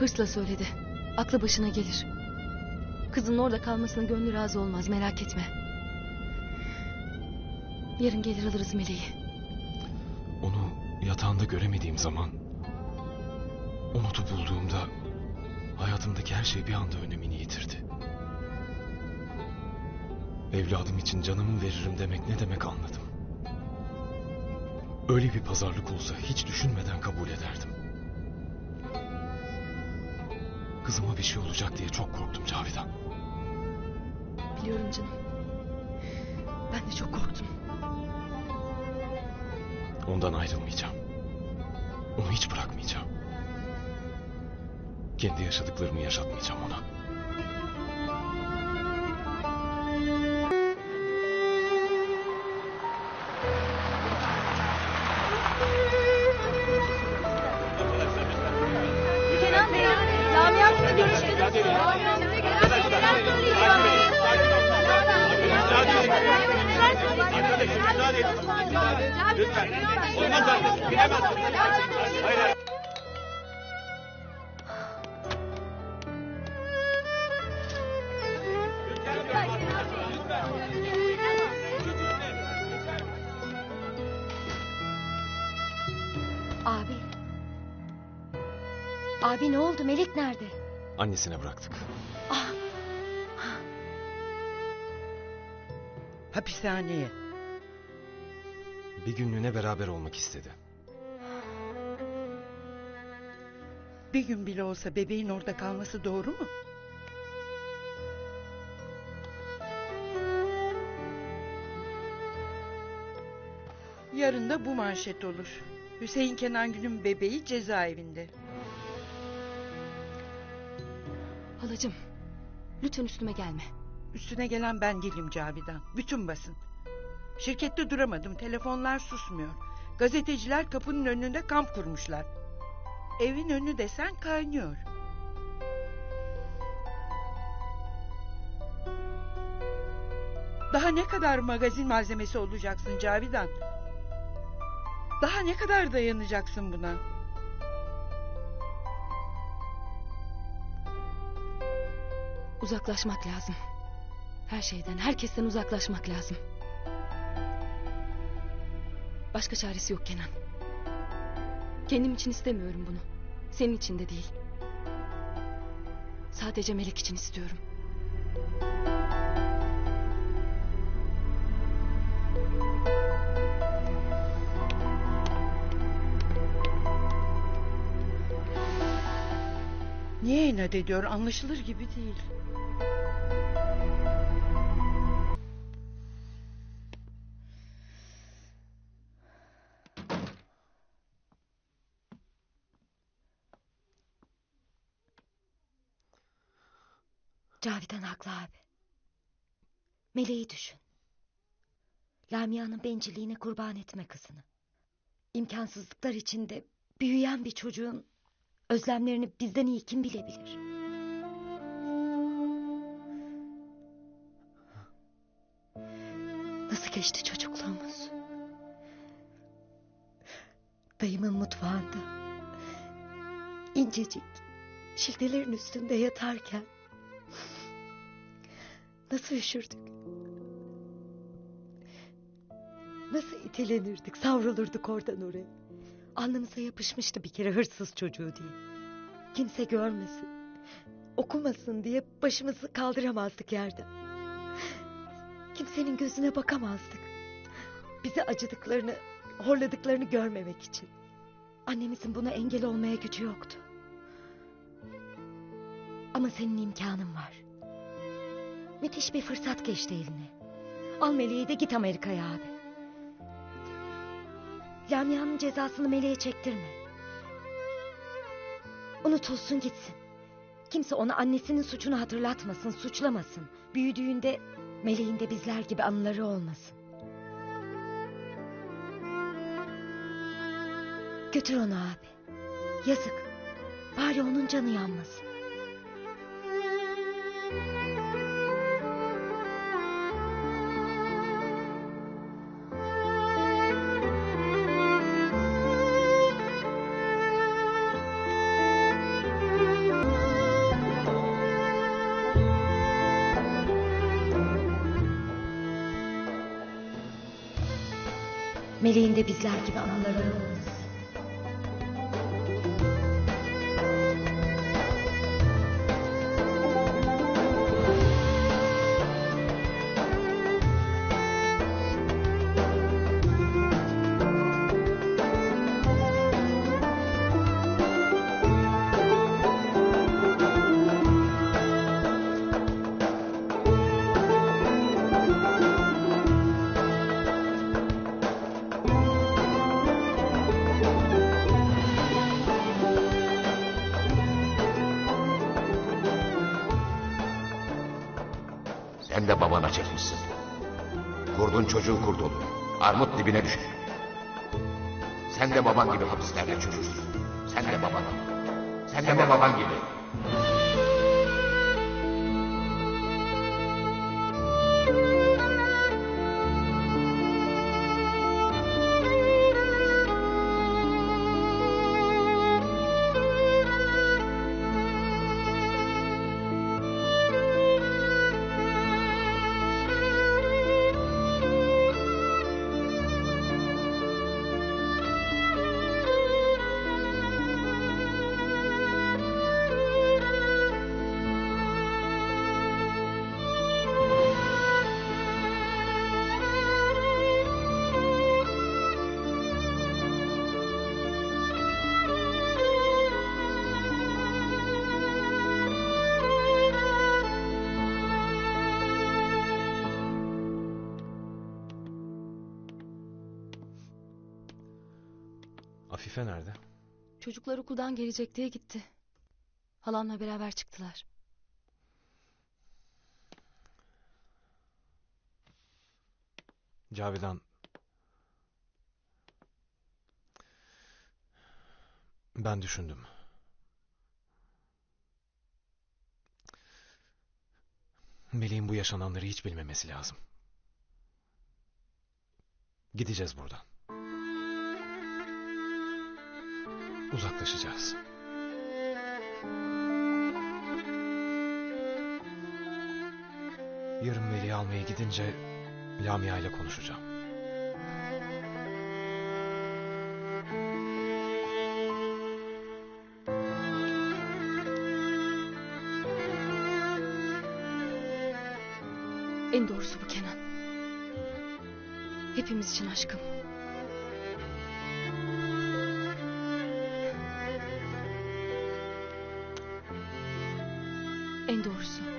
Hırsla söyledi. Aklı başına gelir. Kızın orada kalmasına gönlü razı olmaz merak etme. Yarın gelir alırız Meleği. Onu yatağında göremediğim zaman... O notu bulduğumda... Hayatımdaki her şey bir anda önemini yitirdi. Evladım için canımı veririm demek ne demek anladım. Öyle bir pazarlık olsa hiç düşünmeden kabul ederdim. Kızıma bir şey olacak diye çok korktum Cavidan. Biliyorum canım. Ben de çok korktum. Ondan ayrılmayacağım. Onu hiç bırakmayacağım. Kendi yaşadıklarımı yaşatmayacağım ona. Görüştünüz mü? Abi. Abi ne oldu? Melek nerede? Annesine bıraktık. Hapishaneye. Bir günlüğüne beraber olmak istedi. Bir gün bile olsa bebeğin orada kalması doğru mu? Yarın da bu manşet olur. Hüseyin Kenan Gün'ün bebeği cezaevinde. Halacığım lütfen üstüme gelme. Üstüne gelen ben değilim Cavidan. Bütün basın. Şirkette duramadım. Telefonlar susmuyor. Gazeteciler kapının önünde kamp kurmuşlar. Evin önü desen kaynıyor. Daha ne kadar magazin malzemesi olacaksın Cavidan? Daha ne kadar dayanacaksın buna? Uzaklaşmak lazım. Her şeyden, herkesten uzaklaşmak lazım. Başka çaresi yok Kenan. Kendim için istemiyorum bunu. Senin için de değil. Sadece Melek için istiyorum. Niye inat ediyor anlaşılır gibi değil. Cavidan haklı abi. Meleği düşün. Lamia'nın bencilliğine kurban etme kızını. İmkansızlıklar içinde büyüyen bir çocuğun özlemlerini bizden iyi kim bilebilir? Nasıl geçti çocukluğumuz? Dayımın mutfağında incecik şiltelerin üstünde yatarken nasıl üşürdük? Nasıl itelenirdik, savrulurduk oradan oraya. Alnımıza yapışmıştı bir kere hırsız çocuğu diye. Kimse görmesin, okumasın diye başımızı kaldıramazdık yerden. Kimsenin gözüne bakamazdık. Bize acıdıklarını, horladıklarını görmemek için. Annemizin buna engel olmaya gücü yoktu. Ama senin imkanın var. Müthiş bir fırsat geçti eline. Al Meleği de git Amerika'ya abi. Lamia'nın cezasını Meleğe çektirme. Unutulsun gitsin. Kimse ona annesinin suçunu hatırlatmasın, suçlamasın. Büyüdüğünde Meleğin de bizler gibi anıları olmasın. Götür onu abi. Yazık. Bari onun canı yanmasın. Meleğin de bizler gibi anıları Sen de babana çekmişsin. Kurdun çocuğu kurt olur. Armut dibine düşer. Sen de baban gibi hapislerde çürürsün. Sen de baban. Sen de baban gibi. Afife nerede? Çocuklar okuldan gelecek diye gitti. Halamla beraber çıktılar. Cavidan. Ben düşündüm. Melih'in bu yaşananları hiç bilmemesi lazım. Gideceğiz buradan. Uzaklaşacağız. Yarın Melih'i almaya gidince Lamia ile konuşacağım. En doğrusu bu Kenan. Hepimiz için aşkım. En doğrusu.